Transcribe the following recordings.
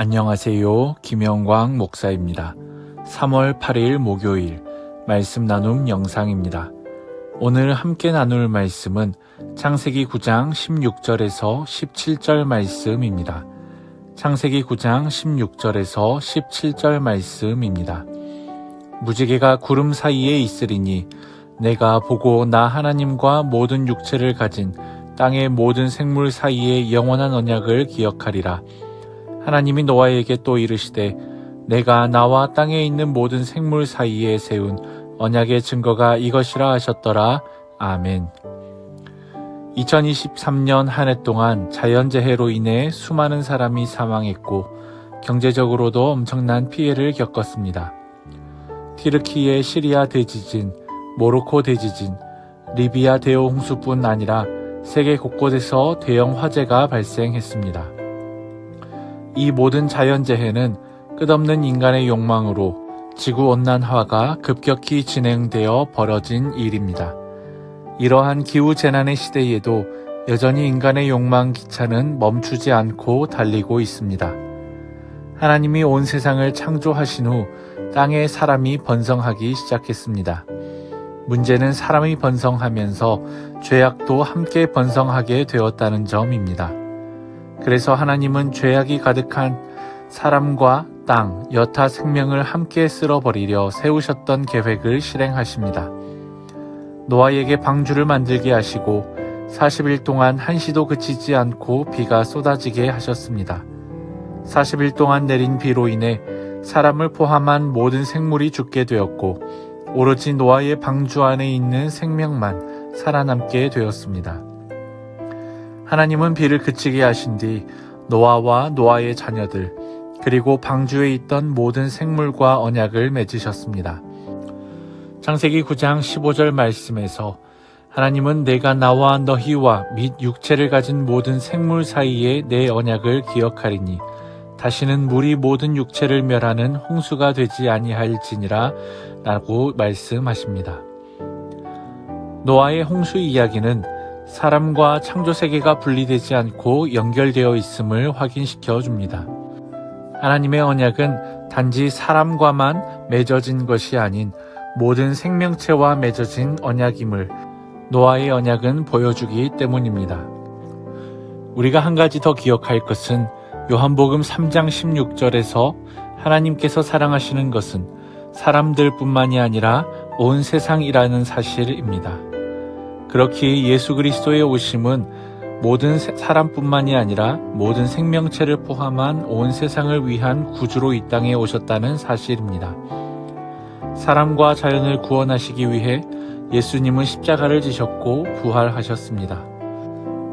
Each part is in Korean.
안녕하세요. 김영광 목사입니다. 3월 8일 목요일 말씀 나눔 영상입니다. 오늘 함께 나눌 말씀은 창세기 9장 16절에서 17절 말씀입니다. 창세기 9장 16절에서 17절 말씀입니다. 무지개가 구름 사이에 있으리니 내가 보고 나 하나님과 모든 육체를 가진 땅의 모든 생물 사이에 영원한 언약을 기억하리라. 하나님이 노아에게 또 이르시되 내가 나와 땅에 있는 모든 생물 사이에 세운 언약의 증거가 이것이라 하셨더라. 아멘. 2023년 한 해 동안 자연재해로 인해 수많은 사람이 사망했고 경제적으로도 엄청난 피해를 겪었습니다. 티르키의 시리아 대지진, 모로코 대지진, 리비아 대호 홍수뿐 아니라 세계 곳곳에서 대형 화재가 발생했습니다. 이 모든 자연재해는 끝없는 인간의 욕망으로 지구온난화가 급격히 진행되어 벌어진 일입니다. 이러한 기후재난의 시대에도 여전히 인간의 욕망 기차는 멈추지 않고 달리고 있습니다. 하나님이 온 세상을 창조하신 후 땅에 사람이 번성하기 시작했습니다. 문제는 사람이 번성하면서 죄악도 함께 번성하게 되었다는 점입니다. 그래서 하나님은 죄악이 가득한 사람과 땅, 여타 생명을 함께 쓸어버리려 세우셨던 계획을 실행하십니다. 노아에게 방주를 만들게 하시고 40일 동안 한시도 그치지 않고 비가 쏟아지게 하셨습니다. 40일 동안 내린 비로 인해 사람을 포함한 모든 생물이 죽게 되었고 오로지 노아의 방주 안에 있는 생명만 살아남게 되었습니다. 하나님은 비를 그치게 하신 뒤 노아와 노아의 자녀들 그리고 방주에 있던 모든 생물과 언약을 맺으셨습니다. 창세기 9장 15절 말씀에서 하나님은 내가 나와 너희와 및 육체를 가진 모든 생물 사이에 내 언약을 기억하리니 다시는 물이 모든 육체를 멸하는 홍수가 되지 아니할지니라 라고 말씀하십니다. 노아의 홍수 이야기는 사람과 창조 세계가 분리되지 않고 연결되어 있음을 확인시켜 줍니다. 하나님의 언약은 단지 사람과만 맺어진 것이 아닌 모든 생명체와 맺어진 언약임을 노아의 언약은 보여주기 때문입니다. 우리가 한 가지 더 기억할 것은 요한복음 3장 16절에서 하나님께서 사랑하시는 것은 사람들뿐만이 아니라 온 세상이라는 사실입니다. 그렇기에 예수 그리스도의 오심은 모든 사람뿐만이 아니라 모든 생명체를 포함한 온 세상을 위한 구주로 이 땅에 오셨다는 사실입니다. 사람과 자연을 구원하시기 위해 예수님은 십자가를 지셨고 부활하셨습니다.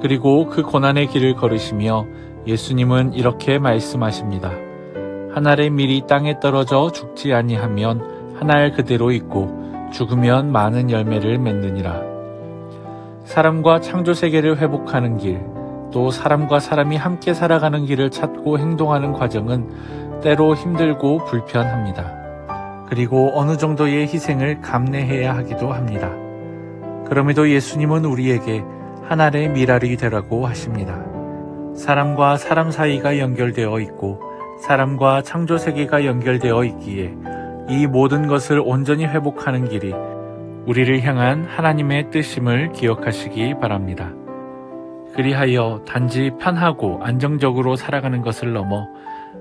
그리고 그 고난의 길을 걸으시며 예수님은 이렇게 말씀하십니다. 한 알의 밀이 땅에 떨어져 죽지 아니하면 한 알 그대로 있고 죽으면 많은 열매를 맺느니라. 사람과 창조 세계를 회복하는 길, 또 사람과 사람이 함께 살아가는 길을 찾고 행동하는 과정은 때로 힘들고 불편합니다. 그리고 어느 정도의 희생을 감내해야 하기도 합니다. 그럼에도 예수님은 우리에게 하나의 미랄이 되라고 하십니다. 사람과 사람 사이가 연결되어 있고 사람과 창조 세계가 연결되어 있기에 이 모든 것을 온전히 회복하는 길이 우리를 향한 하나님의 뜻임을 기억하시기 바랍니다. 그리하여 단지 편하고 안정적으로 살아가는 것을 넘어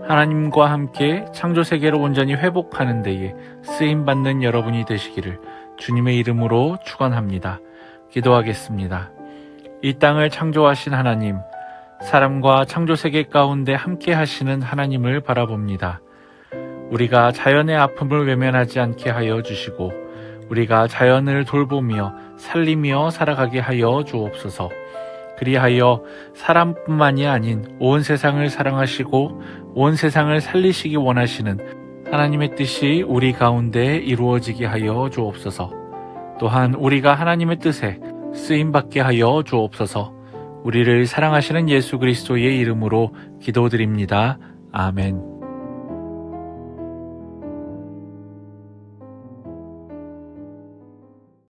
하나님과 함께 창조 세계를 온전히 회복하는 데에 쓰임 받는 여러분이 되시기를 주님의 이름으로 축원합니다. 기도하겠습니다. 이 땅을 창조하신 하나님, 사람과 창조 세계 가운데 함께 하시는 하나님을 바라봅니다. 우리가 자연의 아픔을 외면하지 않게 하여 주시고 우리가 자연을 돌보며 살리며 살아가게 하여 주옵소서. 그리하여 사람뿐만이 아닌 온 세상을 사랑하시고 온 세상을 살리시기 원하시는 하나님의 뜻이 우리 가운데 이루어지게 하여 주옵소서. 또한 우리가 하나님의 뜻에 쓰임 받게 하여 주옵소서. 우리를 사랑하시는 예수 그리스도의 이름으로 기도드립니다. 아멘.